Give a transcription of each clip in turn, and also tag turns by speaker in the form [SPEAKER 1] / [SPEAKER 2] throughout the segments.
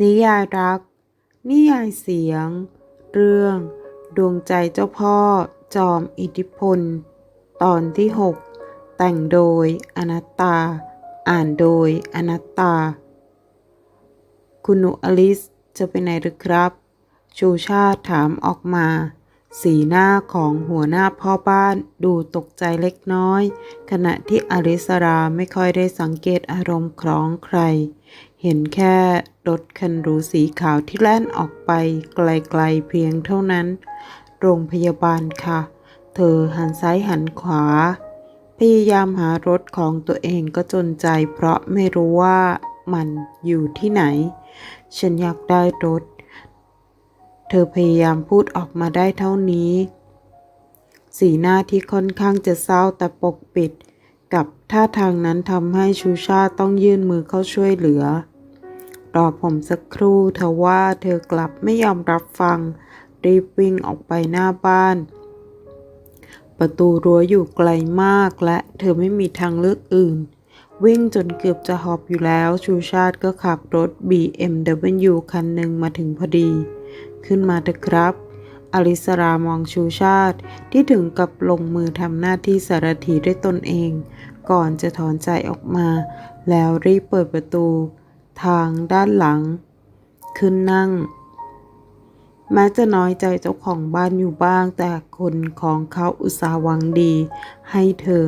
[SPEAKER 1] นิยายรัก นิยายเสียง เรื่อง ดวงใจเจ้าพ่อ จอมอิทธิพล ตอนที่ 6 แต่งโดยอนัตตา อ่านโดยอนัตตา คุณหนูอลิสจะไปไหนหรือครับ ชูชาติถามออกมา สีหน้าของหัวหน้าพ่อบ้านดูตกใจเล็กน้อย ขณะที่อลิสราไม่ค่อยได้สังเกตอารมณ์ของใคร เห็นแค่รถคันหรูสีขาวที่แล่นออกไปไกลๆเพียงเท่านั้น โรงพยาบาลค่ะ เธอหันซ้ายหันขวา พยายามหารถของตัวเองก็จนใจ เพราะไม่รู้ว่ามันอยู่ที่ไหน ฉันอยากได้รถ เธอพยายามพูดออกมาได้เท่านี้ สีหน้าที่ค่อนข้างจะเศร้าแต่ปกปิด กับท่าทางนั้นทำให้ชูชาติต้องยื่นมือเข้าช่วยเหลือ รอผมสักครู่เธอว่าเธอกลับไม่ยอมรับฟัง รีบวิ่งออกไปหน้าบ้าน ประตูรั้วอยู่ไกลมากและเธอไม่มีทางเลือกอื่น วิ่งจนเกือบจะหอบอยู่แล้วชูชาติก็ขับรถ BMW คันหนึ่งมาถึงพอดี ขึ้นมาเถอะครับอลิสรามองชูชาติที่ถึงกับลงมือทำหน้าที่สารถีด้วยตนเอง ก่อนจะถอนใจออกมา แล้วรีบเปิดประตู ทางด้านหลัง ขึ้นนั่ง แม้จะน้อยใจเจ้าของบ้านอยู่บ้าง แต่คนของเขาอุตส่าห์หวังดีให้เธอ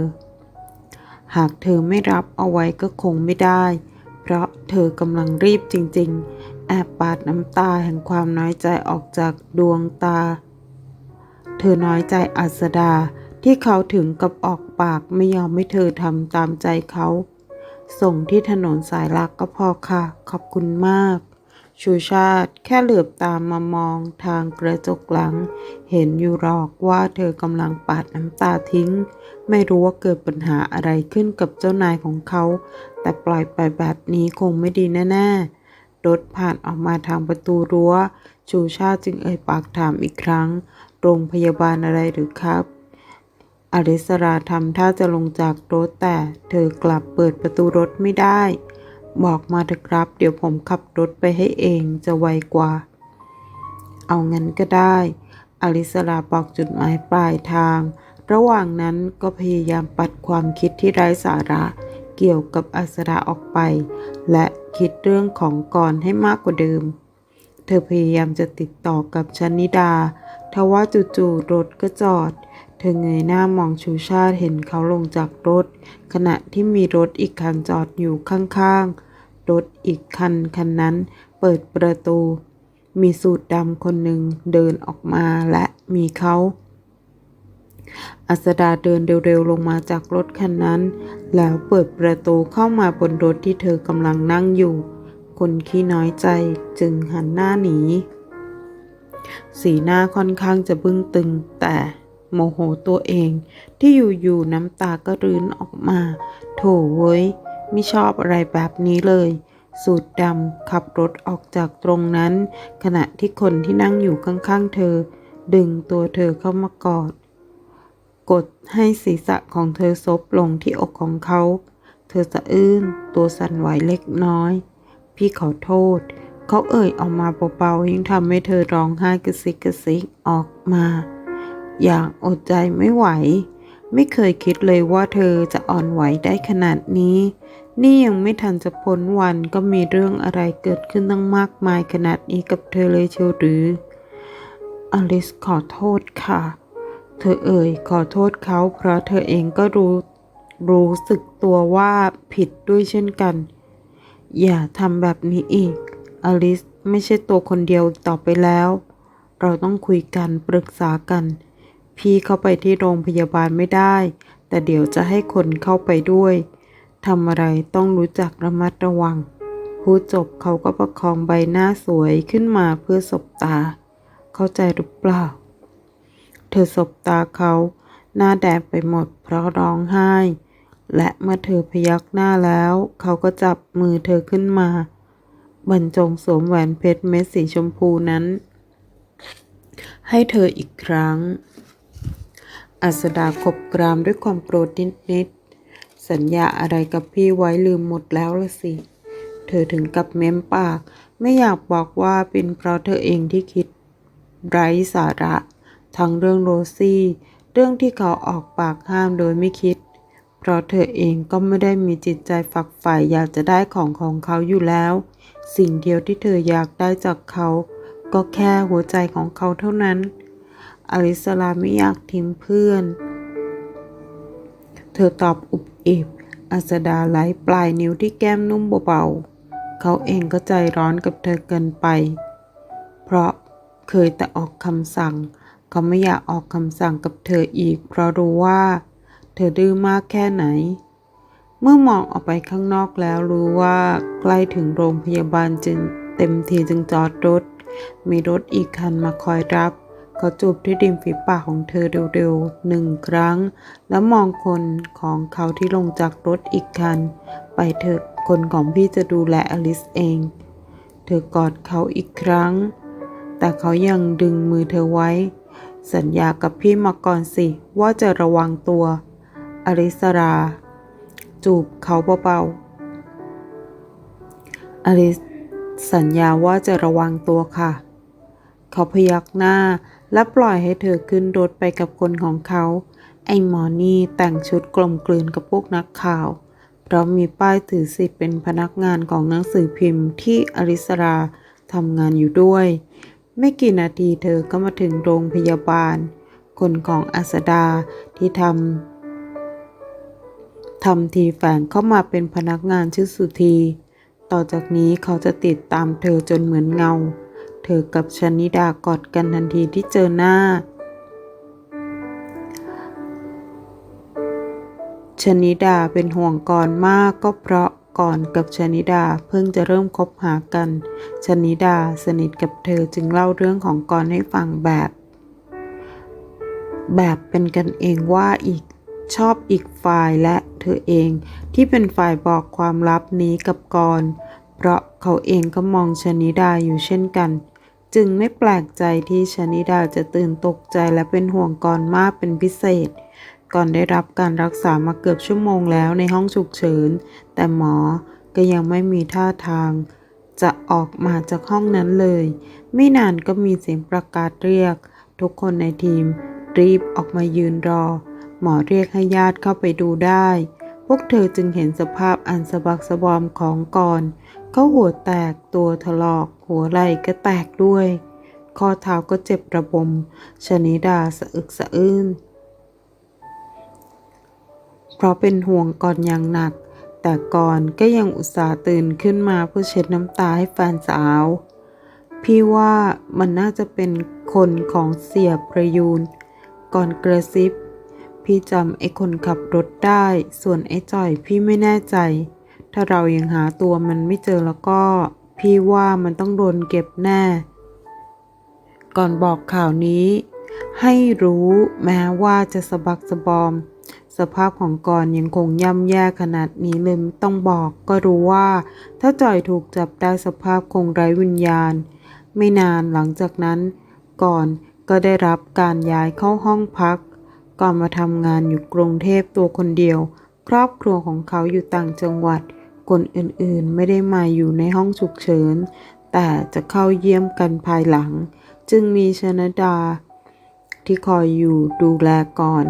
[SPEAKER 1] หากเธอไม่รับเอาไว้ก็คงไม่ได้ เพราะเธอกำลังรีบจริง ๆ แอบปาดน้ำตาแห่งความน้อยใจออกจากดวงตา เธอน้อยใจอัสดาที่เขาถึงกับออกปากไม่ยอมให้เธอทำตามใจเขา ส่งที่ถนนสายหลักก็พอค่ะ ขอบคุณมาก ชูชาติแค่เหลือบตามมามองทางกระจกหลัง เห็นอยู่หรอกว่าเธอกำลังปาดน้ำตาทิ้ง ไม่รู้ว่าเกิดปัญหาอะไรขึ้นกับเจ้านายของเขา แต่ปล่อยไปแบบนี้คงไม่ดีแน่ๆรถผ่านออกมาทางประตูรั้ว ชูชาติจึงเอ่ยปากถามอีกครั้ง โรงพยาบาลอะไรหรือครับ อริสราทำท่าจะลงจากรถแต่เธอกลับเปิดประตูรถไม่ได้ บอกมาเถอะครับ เดี๋ยวผมขับรถไปให้เองจะไวกว่า เอางั้นก็ได้ อลิสราบอกจุดหมายปลายทาง ระหว่างนั้นก็พยายามปัดความคิดที่ไร้สาระเกี่ยวกับอัสราออกไป และคิดเรื่องของก่อนให้มากกว่าเดิม เธอพยายามจะติดต่อกับชนิดา ทว่าจู่ๆรถก็จอด ธอเงยหน้ามองชูชาติเห็นเขาลงจากรถ ขณะที่มีรถอีกคันจอดอยู่ข้างๆ รถอีกคันคันนั้นเปิดประตู มีสูทดำคนหนึ่งเดินออกมาและมีเขาอัสดาเดินเร็วๆลงมาจากรถคันนั้น แล้วเปิดประตูเข้ามาบนรถที่เธอกำลังนั่งอยู่ คนขี้น้อยใจจึงหันหน้าหนี สีหน้าค่อนข้างจะบึ้งตึงแต่ โมโหตัวเอง ที่อยู่ๆน้ำตาก็รื้นออกมา โถเว้ย ไม่ชอบอะไรแบบนี้เลย สูตรดำขับรถออกจากตรงนั้น ขณะที่คนที่นั่งอยู่ข้างๆเธอ ดึงตัวเธอเข้ามากอด กดให้ศีรษะของเธอซบลงที่อกของเขา เธอสะอื้นตัวสั่นไหวเล็กน้อย พี่ขอโทษเขาเอ่ยออกมาเบาๆยิ่งทำให้เธอร้องไห้กระซิกกระซิกออกมา อย่างอดใจไม่ไหว ไม่เคยคิดเลยว่าเธอจะอ่อนไหวได้ขนาดนี้ นี่ยังไม่ทันจะพ้นวันก็มีเรื่องอะไรเกิดขึ้นตั้งมากมายขนาดนี้กับเธอเลยเชียวหรือ อลิสขอโทษค่ะ เธอเอ่ยขอโทษเขาเพราะเธอเองก็รู้รู้สึกตัวว่าผิดด้วยเช่นกัน อย่าทำแบบนี้อีก อลิสไม่ใช่ตัวคนเดียวอีกต่อไปแล้ว เราต้องคุยกันปรึกษากัน พี่เข้าไปที่โรงพยาบาลไม่ได้ แต่เดี๋ยวจะให้คนเข้าไปด้วยทำอะไรต้องรู้จักระมัดระวัง พูดจบเขาก็ประคองใบหน้าสวยขึ้นมาเพื่อสบตา เข้าใจหรือเปล่า เธอสบตาเขา หน้าแดงไปหมดเพราะร้องไห้ และเมื่อเธอพยักหน้าแล้ว เขาก็จับมือเธอขึ้นมา บรรจงสวมแหวนเพชรเม็ดสีชมพูนั้น ให้เธออีกครั้ง อัสดาขบกรามด้วยความโกรธนิดๆ สัญญาอะไรกับพี่ไว้ลืมหมดแล้วละสิ เธอถึงกับเม้มปาก ไม่อยากบอกว่าเป็นเพราะเธอเองที่คิด ไร้สาระ ทั้งเรื่องโรซี่ เรื่องที่เขาออกปากห้ามโดยไม่คิด เพราะเธอเองก็ไม่ได้มีจิตใจฝักใฝ่อยากจะได้ของของเขาอยู่แล้ว สิ่งเดียวที่เธออยากได้จากเขา ก็แค่หัวใจของเขาเท่านั้น อลิสลาไม่อยากทิ้งเพื่อน เธอตอบอุบอิบอัสดาไล้ปลายนิ้วที่แก้มนุ่มเบาๆ เขาเองก็ใจร้อนกับเธอเกินไป เพราะเคยแต่ออกคำสั่ง เขาไม่อยากออกคำสั่งกับเธออีก เพราะรู้ว่า เธอดื้อมากแค่ไหน เมื่อมองออกไปข้างนอกแล้วรู้ว่าใกล้ถึงโรงพยาบาลจึงเต็มทีจึงจอดรถ มีรถอีกคันมาคอยรับ เขาจูบที่ริมฝีปากของเธอเร็วๆหนึ่งครั้ง แล้วมองคนของเขาที่ลงจากรถอีกคัน ไปเถอะคนของพี่จะดูแลอลิสเอง เธอกอดเขาอีกครั้ง แต่เขายังดึงมือเธอไว้ สัญญากับพี่มาก่อนสิว่าจะระวังตัวอริสรา จูบเขาเบาๆอลิสสัญญาว่าจะระวังตัวค่ะ เขาพยักหน้า และปล่อยให้เธอขึ้นรถไปกับคนของเขา ไอ้หมอนี่แต่งชุดกลมกลืนกับพวกนักข่าว เพราะมีป้ายถือสิทธิ์เป็นพนักงานของหนังสือพิมพ์ที่อริสราทำงานอยู่ด้วย ไม่กี่นาทีเธอก็มาถึงโรงพยาบาล คนของอัสดาที่ทำทำทีแฝงเข้ามาเป็นพนักงานชื่อสุธี ต่อจากนี้เขาจะติดตามเธอจนเหมือนเงา เธอกับชนิดากอดกันทันทีที่เจอหน้า ชนิดาเป็นห่วงก่อนมากก็เพราะก่อนกับชนิดาเพิ่งจะเริ่มคบหากัน ชนิดาสนิทกับเธอจึงเล่าเรื่องของกรให้ฟังแบบ แบบเป็นกันเองว่าอีกชอบอีกฝ่ายและเธอเองที่เป็นฝ่ายบอกความลับนี้กับกรเพราะเขาเองก็มองชนิดาอยู่เช่นกัน จึงไม่แปลกใจที่ชนิดาจะตื่นตกใจและเป็นห่วงกรมากเป็นพิเศษ ก่อนได้รับการรักษามาเกือบชั่วโมงแล้วในห้องฉุกเฉิน แต่หมอก็ยังไม่มีท่าทาง จะออกมาจากห้องนั้นเลย ไม่นานก็มีเสียงประกาศเรียก ทุกคนในทีม รีบออกมายืนรอ หมอเรียกให้ญาติเข้าไปดูได้ พวกเธอจึงเห็นสภาพอันสะบักสะบอมของกร เขาหัวแตกตัวถลอก หัวไหล่ก็แตกด้วย ข้อเท้าก็เจ็บระบม ชนิดาสะอึกสะอื้น เพราะเป็นห่วงก่อนอย่างหนัก แต่ก่อนก็ยังอุตส่าห์ตื่นขึ้นมาเพื่อเช็ดน้ำตาให้แฟนสาว พี่ว่ามันน่าจะเป็นคนของเสียประยูน ก่อนกระซิบ พี่จำไอ้คนขับรถได้ ส่วนไอ้จ่อยพี่ไม่แน่ใจ ถ้าเรายังหาตัวมันไม่เจอแล้วก็ พี่ว่ามันต้องโดนเก็บแน่ ก่อนบอกข่าวนี้ ให้รู้แม้ว่าจะสะบักสะบอม สภาพของกรยังคงย่ำแย่ขนาดนี้เลยไม่ต้องบอกก็รู้ว่า ถ้าจ่อยถูกจับได้สภาพคงไร้วิญญาณ ไม่นานหลังจากนั้น ก่อนก็ได้รับการย้ายเข้าห้องพัก ก่อนมาทำงานอยู่กรุงเทพตัวคนเดียว ครอบครัวของเขาอยู่ต่างจังหวัด คนอื่นๆไม่ได้มาอยู่ในห้องฉุกเฉิน แต่จะเข้าเยี่ยมกันภายหลัง จึงมีชนดา ที่คอยอยู่ดูแลก่อน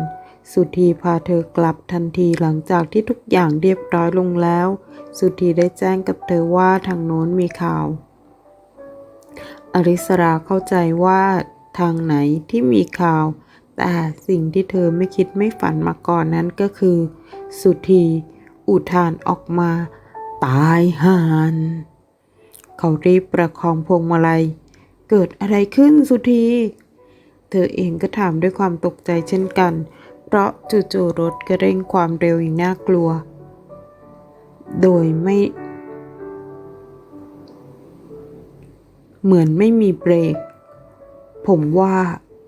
[SPEAKER 1] สุธีพาเธอกลับทันทีหลังจากที่ทุกอย่างเรียบร้อยลงแล้ว สุธีได้แจ้งกับเธอว่าทางโน้นมีข่าว อริสราเข้าใจว่าทางไหนที่มีข่าว แต่สิ่งที่เธอไม่คิดไม่ฝันมาก่อนนั้นก็คือ สุธีอุทานออกมา ตายห่านเขารีบประคองพวงมาลัย เกิดอะไรขึ้นสุธี เธอเองก็ถามด้วยความตกใจเช่นกัน เพราะจู่ๆรถก็เร่งความเร็วอย่างน่ากลัว โดยไม่ เหมือนไม่มีเบรก ผมว่า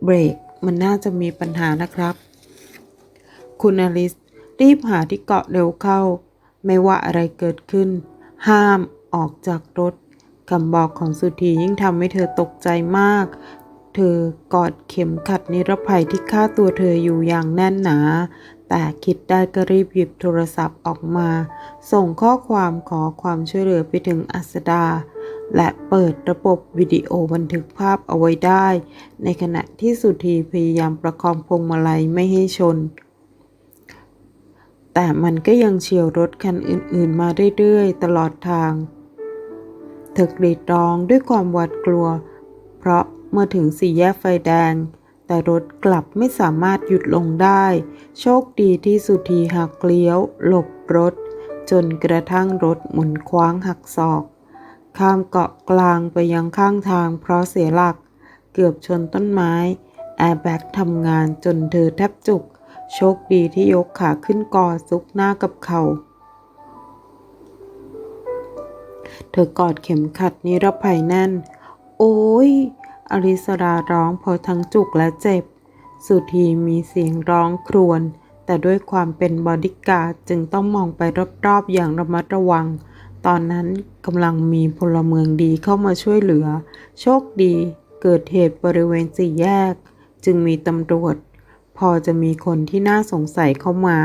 [SPEAKER 1] เบรกมันน่าจะมีปัญหานะครับ คุณอลิสรีบหาที่เกาะเร็วเข้า ไม่ว่าอะไรเกิดขึ้น ห้ามออกจากรถคำบอกของสุธียิ่งทำให้เธอตกใจมาก เธอกอดเข็มขัดนิรภัยที่ฆ่าตัวเธออยู่อย่างแน่นหนา แต่คิดได้ก็รีบหยิบโทรศัพท์ออกมา ส่งข้อความขอความช่วยเหลือไปถึงอัสดา และเปิดระบบวิดีโอบันทึกภาพเอาไว้ได้ ในขณะที่สุธีพยายามประคองพวงมาลัยไม่ให้ชน แต่มันก็ยังเฉียวรถคันอื่นๆ มาเรื่อยๆ ตลอดทาง เธอกรีดร้องด้วยความหวาดกลัว เพราะเมื่อถึงสี่แยกไฟแดง แต่รถกลับไม่สามารถหยุดลงได้ โชคดีที่สุธีหักเลี้ยว หลบรถ จนกระทั่งรถหมุนคว้างหักศอก ข้ามเกาะกลางไปยังข้างทาง เพราะเสียหลัก เกือบชนต้นไม้แอร์แบ็กทำงานจนเธอแทบจุก โชคดีที่ยกขาขึ้นกอซุกหน้ากับเขา เธอกอดเข็มขัดนิรภัยแน่น โอ้ยอริสราร้องเพราะทั้งจุกและเจ็บ สุธีมีเสียงร้องครวญ แต่ด้วยความเป็นบอดี้การ์ดจึงต้องมองไปรอบๆอย่างระมัดระวัง ตอนนั้นกำลังมีพลเมืองดีเข้ามาช่วยเหลือ โชคดีเกิดเหตุบริเวณสี่แยก จึงมีตำรวจ พอจะมีคนที่น่าสงสัยเข้ามา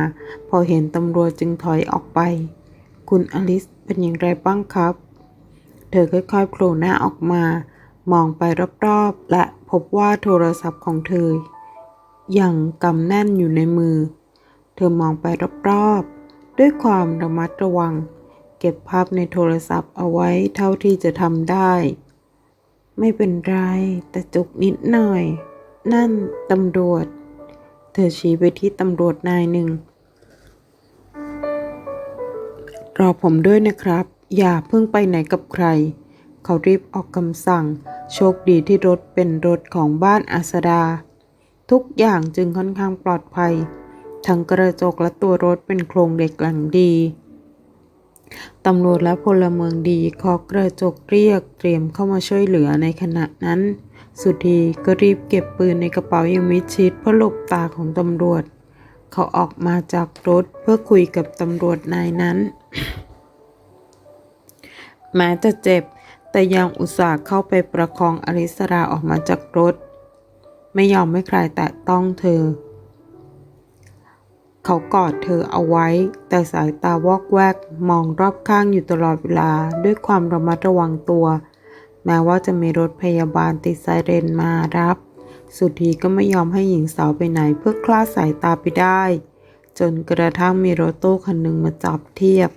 [SPEAKER 1] พอเห็นตำรวจจึงถอยออกไป คุณอลิสเป็นอย่างไรบ้างครับ เธอค่อยๆโผล่หน้าออกมา มองไปรอบๆ และพบว่าโทรศัพท์ของเธอ ยังกำแน่นอยู่ในมือ เธอมองไปรอบๆ ด้วยความระมัดระวัง เก็บภาพในโทรศัพท์เอาไว้เท่าที่จะทำได้ ไม่เป็นไร แต่จุกนิดหน่อย นั่นตำรวจ เธอชี้ไปที่ตำรวจนายหนึ่ง รอผมด้วยนะครับ อย่าเพิ่งไปไหนกับใคร เขารีบออกคำสั่ง โชคดีที่รถเป็นรถของบ้านอาสดา ทุกอย่างจึงค่อนข้างปลอดภัย ทั้งกระจกและตัวรถเป็นโครงเหล็กหลังดี ตำรวจและพลเมืองดีเคาะกระจกเรียกเตรียมเข้ามาช่วยเหลือในขณะนั้น สุธีก็รีบเก็บปืนในกระเป๋าอย่างมิดชิดเพื่อหลบตาของตำรวจ เขาออกมาจากรถเพื่อคุยกับตำรวจนายนั้นแม้จะเจ็บ แต่ยังอุตส่าห์เข้าไปประคองอริสราออกมาจากรถ ไม่ยอมให้ใครแตะต้องเธอ เขากอดเธอเอาไว้ แต่สายตาวอกแวกมองรอบข้างอยู่ตลอดเวลาด้วยความระมัดระวังตัว แม้ว่าจะมีรถพยาบาลติดไซเรนมารับ สุธีก็ไม่ยอมให้หญิงสาวไปไหนเพื่อคลาดสายตาไปได้ จนกระทั่งมีรถตู้คันหนึ่งมาจับเทียบ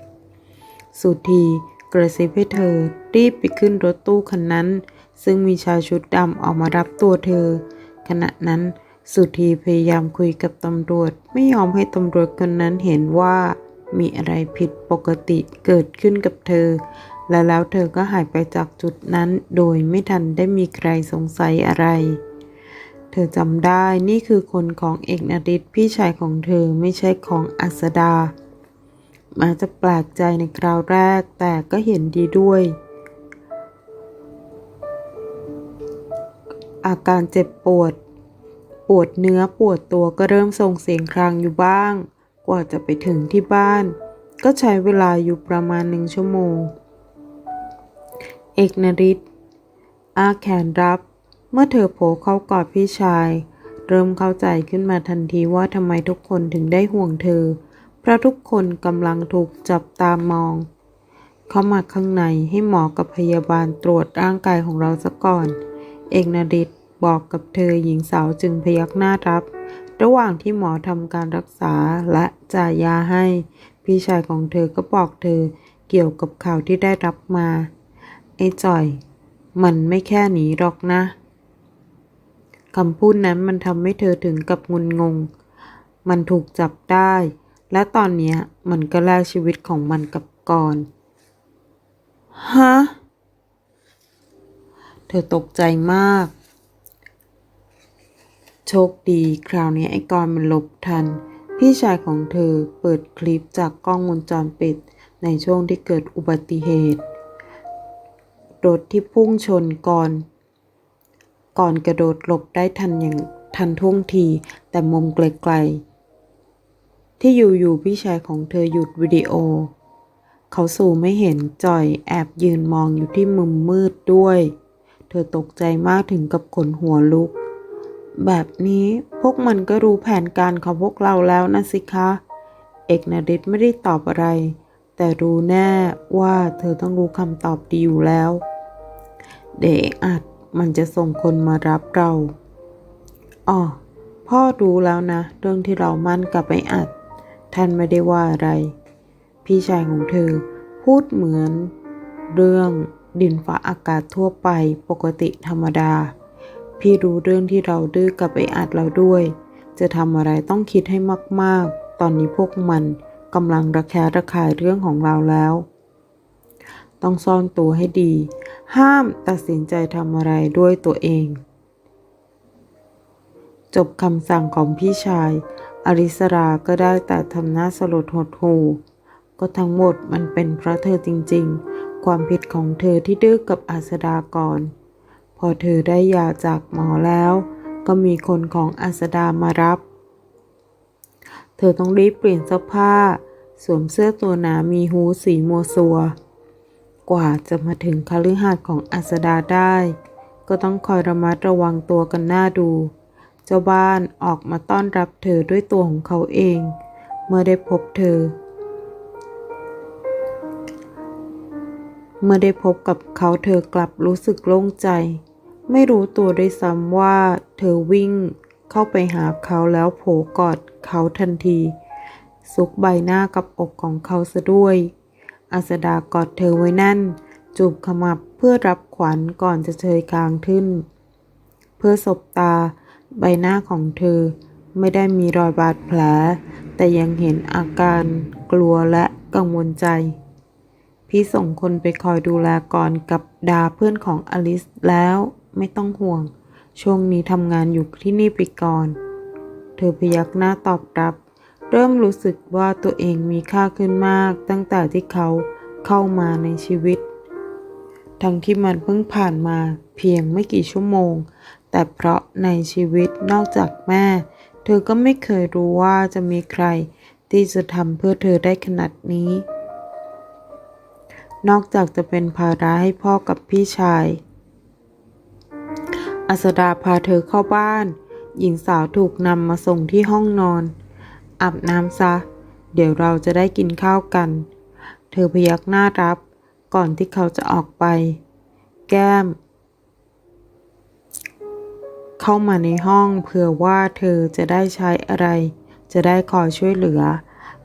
[SPEAKER 1] สุธีกระซิบให้เธอรีบไปขึ้นรถตู้คันนั้น ซึ่งมีชายชุดดำออกมารับตัวเธอ ขณะนั้น สุธีพยายามคุยกับตำรวจ ไม่ยอมให้ตำรวจคนนั้นเห็นว่ามีอะไรผิดปกติเกิดขึ้นกับเธอ และแล้วเธอก็หายไปจากจุดนั้นโดยไม่ทันได้มีใครสงสัยอะไร เธอจำได้นี่คือคนของเอกนริศพี่ชายของเธอไม่ใช่ของอัสดา มาจะแปลกใจในคราวแรกแต่ก็เห็นดีด้วย อาการเจ็บปวด ปวดเนื้อปวดตัวก็เริ่มส่งเสียงครางอยู่บ้าง กว่าจะไปถึงที่บ้าน ก็ใช้เวลาอยู่ประมาณหนึ่งชั่วโมง เอกนริศอาแขนรับ เมื่อเธอโผล่เข้ากอดพี่ชาย เริ่มเข้าใจขึ้นมาทันทีว่าทำไมทุกคนถึงได้ห่วงเธอ เพราะทุกคนกำลังถูกจับตามอง เข้ามาข้างในให้หมอกับพยาบาลตรวจร่างกายของเราซะก่อน เอกนริศ บอกกับเธอหญิงสาวจึงพยักหน้ารับ ระหว่างที่หมอทำการรักษาและจ่ายยาให้ พี่ชายของเธอก็บอกเธอเกี่ยวกับข่าวที่ได้รับมา ไอ้จ่อย มันไม่แค่หนีหรอกนะคำพูดนั้นมันทำให้เธอถึงกับงุนงง มันถูกจับได้ และตอนนี้มันก็แลกชีวิตของมันกับก่อนฮะ เธอตกใจมาก โชคดีคราวนี้ไอ้กรมันหลบทัน พี่ชายของเธอเปิดคลิปจากกล้องวงจรปิด ในช่วงที่เกิดอุบัติเหตุ รถที่พุ่งชนก่อน ก่อนกระโดดหลบได้ทันอย่างทันท่วงทีแต่มุมไกลๆ ที่อยู่ๆพี่ชายของเธอหยุดวิดีโอ เขาสู่ไม่เห็นจอยแอบยืนมองอยู่ที่มุมมืดด้วย เธอตกใจมากถึงกับขนหัวลุก แบบนี้พวกมันก็รู้แผนการของพวกเราแล้วนะสิคะ เอกนริศไม่ได้ตอบอะไร แต่รู้แน่ว่าเธอต้องรู้คำตอบดีอยู่แล้ว เดยวอัดมันจะส่งคนมารับเราอ๋อพ่อรู้แล้วนะ เรื่องที่เรามั่นกับไอ้อัด ท่านไม่ได้ว่าอะไร พี่ชายของเธอ พูดเหมือน เรื่องดินฟ้าอากาศทั่วไปปกติธรรมดา พี่รู้เรื่องที่เราดื้อกับไอ้อัดเราด้วย จะทำอะไรต้องคิดให้มากๆ ตอนนี้พวกมันกำลังระแคะระคายเรื่องของเราแล้ว ต้องซ่อนตัวให้ดี ห้ามตัดสินใจทำอะไรด้วยตัวเอง จบคำสั่งของพี่ชาย อริสราก็ได้แต่ทำหน้าสลดหดหู่ก็ทั้งหมดมันเป็นเพราะเธอจริงๆ ความผิดของเธอที่ดื้อกับอาสดาก่อนพ อเธอได้ยาจากหมอแล้ว ก็มีคนของอาสดามารับ เธอต้องรีบเปลี่ยนเสื้อผ้า สวมเสื้อตัวหนามีฮู้สีมัวซัว กว่าจะมาถึงคฤหาสน์ของอาสดาได้ ก็ต้องคอยระมัดระวังตัวกันหน้าดู เจ้าบ้านออกมาต้อนรับเธอด้วยตัวของเขาเอง เมื่อได้พบเธอเมื่อได้พบกับเขาเธอกลับรู้สึกโล่งใจ ไม่รู้ตัวด้วยซ้ำว่าเธอวิ่งเข้าไปหาเขาแล้วโผกอดเขาทันที ซุกใบหน้ากับอกของเขาซะด้วยอาสดากอดเธอไว้แน่น จูบขมับเพื่อรับขวัญก่อนจะเชยกลางขึ้น เพื่อสบตาใบหน้าของเธอไม่ได้มีรอยบาดแผล แต่ยังเห็นอาการกลัวและกังวลใจ พี่ส่งคนไปคอยดูแลก่อนกับดาเพื่อนของอลิสแล้ว ไม่ต้องห่วง ช่วงนี้ทำงานอยู่ที่นี่ไปก่อน เธอพยักหน้าตอบรับ เริ่มรู้สึกว่าตัวเองมีค่าขึ้นมาก ตั้งแต่ที่เขาเข้ามาในชีวิต ทั้งที่มันเพิ่งผ่านมาเพียงไม่กี่ชั่วโมง แต่เพราะในชีวิตนอกจากแม่ เธอก็ไม่เคยรู้ว่าจะมีใคร ที่จะทำเพื่อเธอได้ขนาดนี้นอกจากจะเป็นภาระให้พ่อกับพี่ชาย อัสดาพาเธอเข้าบ้าน หญิงสาวถูกนำมาส่งที่ห้องนอน อาบน้ำซะ เดี๋ยวเราจะได้กินข้าวกัน เธอพยักหน้ารับ ก่อนที่เขาจะออกไป แก้ม เข้ามาในห้องเผื่อว่าเธอจะได้ใช้อะไร จะได้คอยช่วยเหลือ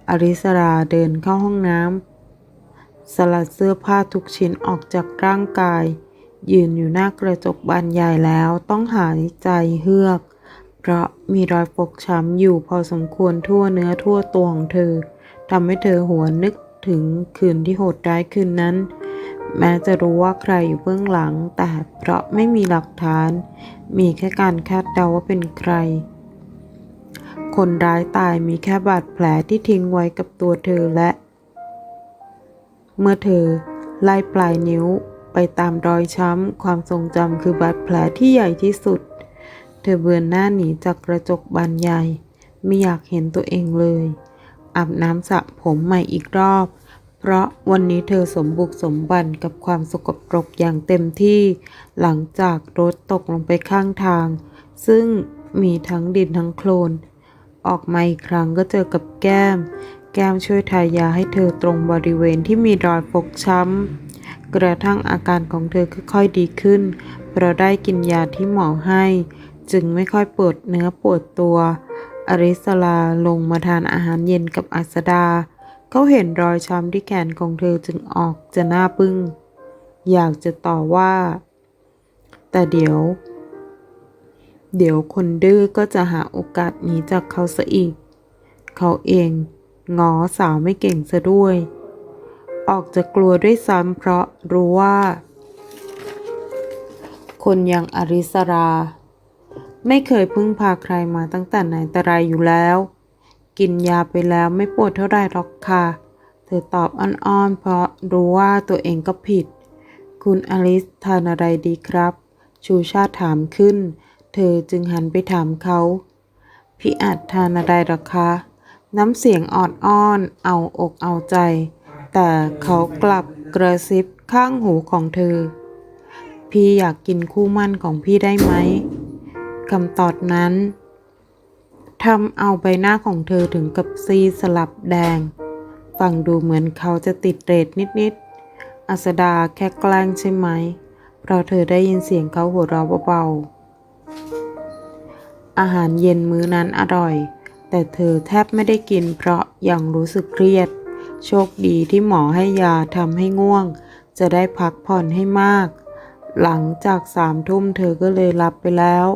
[SPEAKER 1] อริสราเดินเข้าห้องน้ำสลัดเสื้อผ้าทุกชิ้นออกจากร่างกาย ยืนอยู่หน้ากระจกบานใหญ่แล้วต้องหายใจเฮือก เพราะมีรอยฟกช้ำอยู่พอสมควรทั่วเนื้อทั่วตัวของเธอทำให้เธอหัวนึกถึงคืนที่โหดร้ายคืนนั้น แม้จะรู้ว่าใครอยู่เบื้องหลัง แต่เพราะไม่มีหลักฐาน มีแค่การคาดเดาว่าเป็นใคร คนร้ายตายมีแค่บาดแผลที่ทิ้งไว้กับตัวเธอและ เมื่อเธอไล่ปลายนิ้ว ไปตามรอยช้ำ ความทรงจำคือบาดแผลที่ใหญ่ที่สุด เธอเบือนหน้าหนีจากกระจกบานใหญ่ ไม่อยากเห็นตัวเองเลย อาบน้ำสระผมใหม่อีกรอบ เพราะวันนี้เธอสมบุกสมบันกับความสกปรกอย่างเต็มที่ หลังจากรถตกลงไปข้างทาง ซึ่งมีทั้งดินทั้งโคลน ออกมาอีกครั้งก็เจอกับแก้ม แก้มช่วยทายาให้เธอตรงบริเวณที่มีรอยฟกช้ำ กระทั่งอาการของเธอค่อยๆดีขึ้น เพราะได้กินยาที่หมอให้ จึงไม่ค่อยปวดเนื้อปวดตัว อริสลาลงมาทานอาหารเย็นกับอัสดา เขาเห็นรอยช้ำที่แขนของเธอจึงออกจะหน้าปึ้ง อยากจะต่อว่า แต่เดี๋ยว เดี๋ยวคนดื้อก็จะหาโอกาสหนีจากเขาซะอีก เขาเองงอสาวไม่เก่งซะด้วย ออกจะกลัวด้วยซ้ำเพราะรู้ว่า คนอย่างอริสรา ไม่เคยพึ่งพาใครมาตั้งแต่ไหนแต่ไรอยู่แล้ว กินยาไปแล้วไม่ปวดเท่าไรหรอกค่ะ เธอตอบอ่อนๆเพราะรู้ว่าตัวเองก็ผิด คุณอลิสทานอะไรดีครับ ชูชาติถามขึ้น เธอจึงหันไปถามเขาพี่อาจทานอะไรหรอคะ น้ำเสียงออดอ้อน เอาอกเอาใจ แต่เขากลับกระซิบข้างหูของเธอ พี่อยากกินคู่มั่นของพี่ได้ไหมคำตอบนั้นทำเอาใบหน้าของเธอถึงกับซีสลับแดง ฟังดูเหมือนเขาจะติดเรทนิดๆอัสดาแค่แกล้งใช่ไหม เพราะเธอได้ยินเสียงเขาหัวเราะเบาๆ อาหารเย็นมื้อนั้นอร่อย แต่เธอแทบไม่ได้กินเพราะยังรู้สึกเครียด โชคดีที่หมอให้ยาทำให้ง่วง จะได้พักผ่อนให้มาก หลังจากสามทุ่มเธอก็เลยหลับไปแล้ว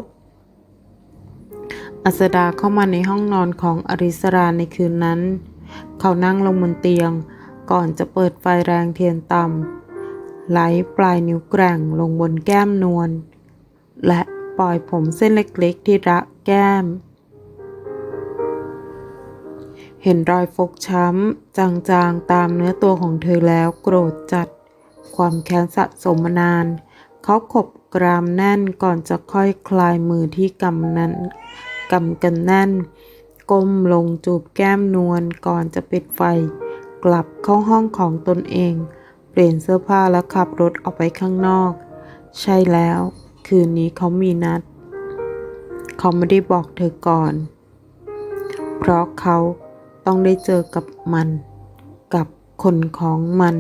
[SPEAKER 1] อัสดาเข้ามาในห้องนอนของอริสราในคืนนั้น เขานั่งลงบนเตียง ก่อนจะเปิดไฟแรงเทียนต่ำไหลปลายนิ้วแกร่งลงบนแก้มนวลและปล่อยผมเส้นเล็กๆที่ระแก้ม เห็นรอยฟกช้ำ จางๆ ตามเนื้อตัวของเธอแล้วโกรธจัด ความแค้นสะสมมานาน เขาขบกรามแน่นก่อนจะค่อยคลายมือที่กำนั้นกำกันแน่น ก้มลงจูบแก้มนวลก่อนจะปิดไฟ กลับเข้าห้องของตนเอง เปลี่ยนเสื้อผ้าแล้วขับรถออกไปข้างนอก ใช่แล้ว คืนนี้เขามีนัด เขาไม่ได้บอกเธอก่อน เพราะเขา ต้องได้เจอกับมัน กับคนของมัน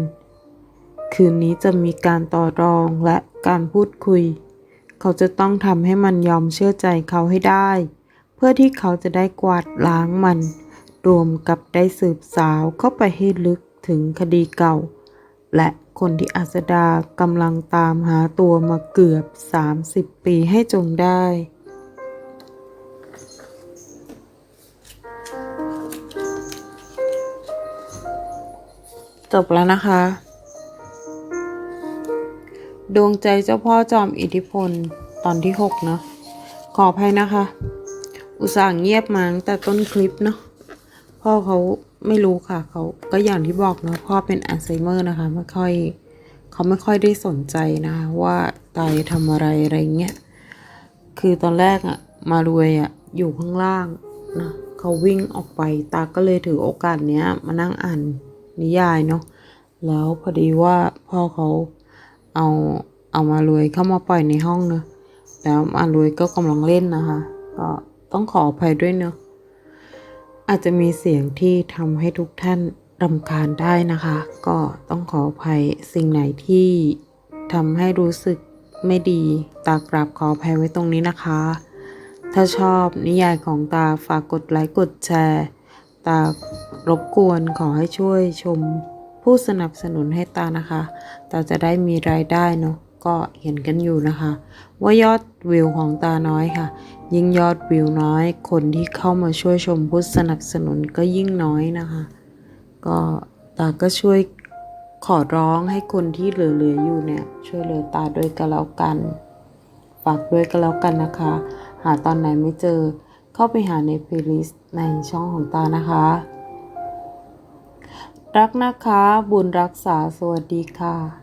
[SPEAKER 1] คืนนี้จะมีการต่อรองและการพูดคุย เขาจะต้องทำให้มันยอมเชื่อใจเขาให้ได้ เพื่อที่เขาจะได้กวาดล้างมัน รวมกับได้สืบสาวเข้าไปให้ลึกถึงคดีเก่า และคนที่อัสดากำลังตามหาตัวมาเกือบ 30 ปีให้จงได้ จบแล้วนะคะ ดวงใจเจ้าพ่อจอมอิทธิพลตอนที่6เนาะขออภัยนะคะ อุตส่าห์เงียบมาตั้งแต่ต้นคลิปเนาะพ่อเขาไม่รู้ค่ะเขาก็อย่างที่บอกเนาะพ่อเป็นอัลไซเมอร์นะคะไม่ค่อยเขาไม่ค่อยได้สนใจนะคะว่าตายทำอะไรอะไรเงี้ยคือตอนแรกอะมารวยอะอยู่ข้างล่างนะเขาวิ่งออกไปตาก็เลยถือโอกาสเนี้ยมานั่งอ่าน นิยายเนาะแล้วพอดีว่าพ่อเขาเอาเอามารวยเข้ามาปล่อยในห้องเนาะแล้วมารวยก็กำลังเล่นนะคะ ก็ต้องขออภัยด้วยเนาะอาจจะมีเสียงที่ทำให้ทุกท่านรำคาญได้นะคะ ก็ต้องขออภัยสิ่งไหนที่ทำให้รู้สึกไม่ดีตากราบขออภัยไว้ตรงนี้นะคะ ถ้าชอบนิยายของตาฝากกดไลค์กดแชร์ ตารบกวนขอให้ช่วยชมผู้สนับสนุนให้ตานะคะ ตาจะได้มีรายได้เนาะ ก็เห็นกันอยู่นะคะ ว่ายอดวิวของตาน้อยค่ะ ยิ่งยอดวิวน้อย คนที่เข้ามาช่วยชมผู้สนับสนุนก็ยิ่งน้อยนะคะ ก็ตาก็ช่วยขอร้องให้คนที่เหลือๆอยู่เนี่ยช่วยเหลือตาด้วยก็แล้วกัน ฝากด้วยก็แล้วกันนะคะ หาตอนไหนไม่เจอ เข้าไปหาในเพลย์ลิสต์ในช่องของตานะคะ รักนะคะ บุญรักษา สวัสดีค่ะ